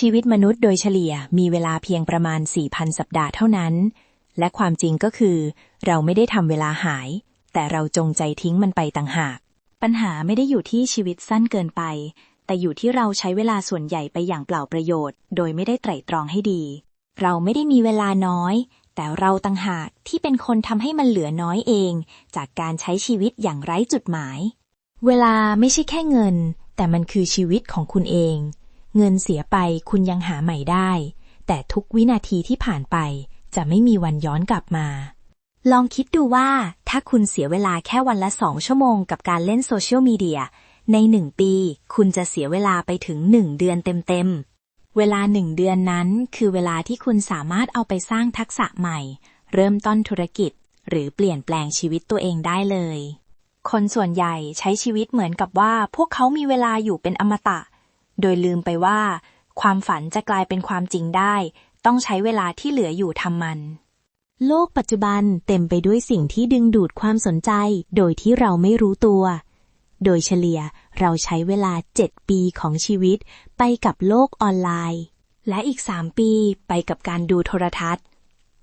ชีวิตมนุษย์โดยเฉลี่ยมีเวลาเพียงประมาณ 4,000 สัปดาห์เท่านั้น และความจริงก็คือ เราไม่ได้ทำเวลาหาย แต่เราจงใจทิ้งมันไปต่างหาก ปัญหาไม่ได้อยู่ที่ชีวิตสั้นเกินไป แต่อยู่ที่เราใช้เวลาส่วนใหญ่ไปอย่างเปล่าประโยชน์ โดยไม่ได้ไตร่ตรองให้ดี เราไม่ได้มีเวลาน้อย แต่เราต่างหากที่เป็นคนทำให้มันเหลือน้อยเอง จากการใช้ชีวิตอย่างไร้จุดหมาย เวลาไม่ใช่แค่เงิน แต่มันคือชีวิตของคุณเอง เงินเสียไปคุณยังหาใหม่ได้ แต่ทุกวินาทีที่ผ่านไปจะไม่มีวันย้อนกลับมา ลองคิดดูว่าถ้าคุณเสียเวลาแค่วันละสองชั่วโมงกับการเล่นโซเชียลมีเดีย ในหนึ่งปี คุณจะเสียเวลาไปถึงหนึ่งเดือนเต็มๆ เวลาหนึ่งเดือนนั้น คือเวลาที่คุณสามารถเอาไปสร้างทักษะใหม่ เริ่มต้นธุรกิจ หรือเปลี่ยนแปลงชีวิตตัวเองได้เลย คนส่วนใหญ่ใช้ชีวิตเหมือนกับว่า พวกเขามีเวลาอยู่เป็นอมตะ โดยลืมไปว่า ความฝันจะกลายเป็นความจริงได้ ต้องใช้เวลาที่เหลืออยู่ทำมัน โลกปัจจุบันเต็มไปด้วยสิ่งที่ดึงดูดความสนใจ โดยที่เราไม่รู้ตัว โดยเฉลี่ยเราใช้เวลา 7 ปีของชีวิต ไปกับโลกออนไลน์ และอีก 3 ปีไปกับการดูโทรทัศน์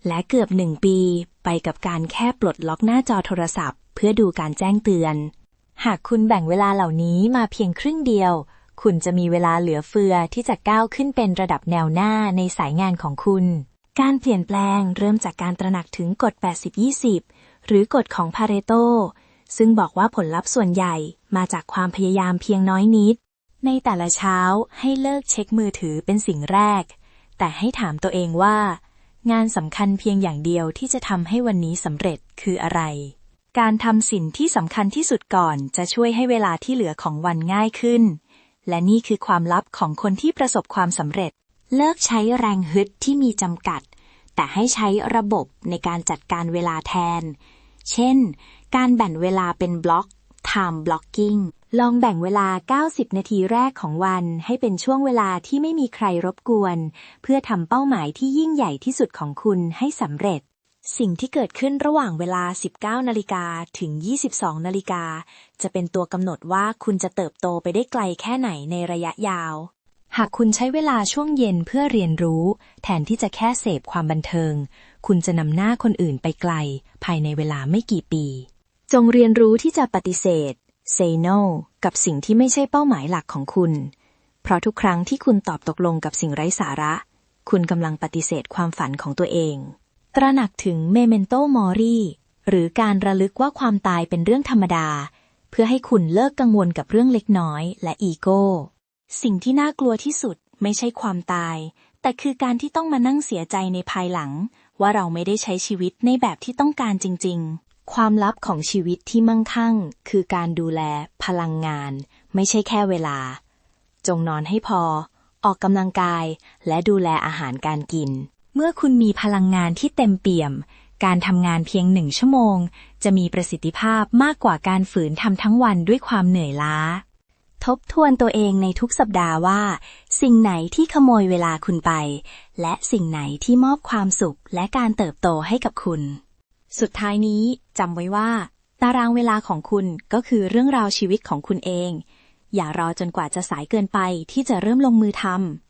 และเกือบหนึ่งปี ไปกับการแค่ปลดล็อกหน้าจอโทรศัพท์ เพื่อดูการแจ้งเตือน หากคุณแบ่งเวลาเหล่านี้มาเพียงครึ่งเดียว คุณจะมีเวลาเหลือเฟือที่จะก้าวขึ้นเป็นระดับแนวหน้าในสายงานของคุณ การเปลี่ยนแปลงเริ่มจากการตระหนักถึงกฎ 80-20 หรือกฎของพาเรโต ซึ่งบอกว่าผลลัพธ์ส่วนใหญ่มาจากความพยายามเพียงน้อยนิด ในแต่ละเช้าให้เลิกเช็คมือถือเป็นสิ่งแรก แต่ให้ถามตัวเองว่า งานสำคัญเพียงอย่างเดียวที่จะทำให้วันนี้สำเร็จคืออะไรการทำสิ่งที่สำคัญที่สุดก่อนจะช่วยให้เวลาที่เหลือของวันง่ายขึ้น และนี่คือความลับของคนที่ประสบความสำเร็จ เลิกใช้แรงฮึดที่มีจำกัด แต่ให้ใช้ระบบในการจัดการเวลาแทน เช่น การแบ่งเวลาเป็นบล็อก time blocking ลองแบ่งเวลา 90 นาทีแรกของวัน ให้เป็นช่วงเวลาที่ไม่มีใครรบกวน เพื่อทำเป้าหมายที่ยิ่งใหญ่ที่สุดของคุณให้สำเร็จ สิ่งที่เกิดขึ้นระหว่างเวลา 19 นาฬิกาถึง 22 นาฬิกา จะเป็นตัวกำหนดว่าคุณจะเติบโตไปได้ไกลแค่ไหนในระยะยาว หากคุณใช้เวลาช่วงเย็นเพื่อเรียนรู้ แทนที่จะแค่เสพความบันเทิง คุณจะนำหน้าคนอื่นไปไกล ภายในเวลาไม่กี่ปี จงเรียนรู้ที่จะปฏิเสธ say no กับสิ่งที่ไม่ใช่เป้าหมายหลักของคุณ เพราะทุกครั้งที่คุณตอบตกลงกับสิ่งไร้สาระ คุณกำลังปฏิเสธความฝันของตัวเอง ตระหนักถึง memento mori หรือการระลึกว่าความตายเป็นเรื่องธรรมดา เพื่อให้คุณเลิกกังวลกับเรื่องเล็กน้อยและอีโก้ สิ่งที่น่ากลัวที่สุดไม่ใช่ความตาย แต่คือการที่ต้องมานั่งเสียใจในภายหลัง ว่าเราไม่ได้ใช้ชีวิตในแบบที่ต้องการจริง ๆ ความลับของชีวิตที่มั่งคั่ง คือการดูแล พลังงาน ไม่ใช่แค่เวลา จงนอนให้พอ ออกกำลังกาย และดูแลอาหารการกิน เมื่อคุณมีพลังงานที่เต็มเปี่ยม การทำงานเพียงหนึ่งชั่วโมง จะมีประสิทธิภาพมากกว่าการฝืนทำทั้งวันด้วยความเหนื่อยล้า ทบทวนตัวเองในทุกสัปดาห์ว่า สิ่งไหนที่ขโมยเวลาคุณไป และสิ่งไหนที่มอบความสุขและการเติบโตให้กับคุณ สุดท้ายนี้จำไว้ว่า ตารางเวลาของคุณก็คือเรื่องราวชีวิตของคุณเอง อย่ารอจนกว่าจะสายเกินไปที่จะเริ่มลงมือทำ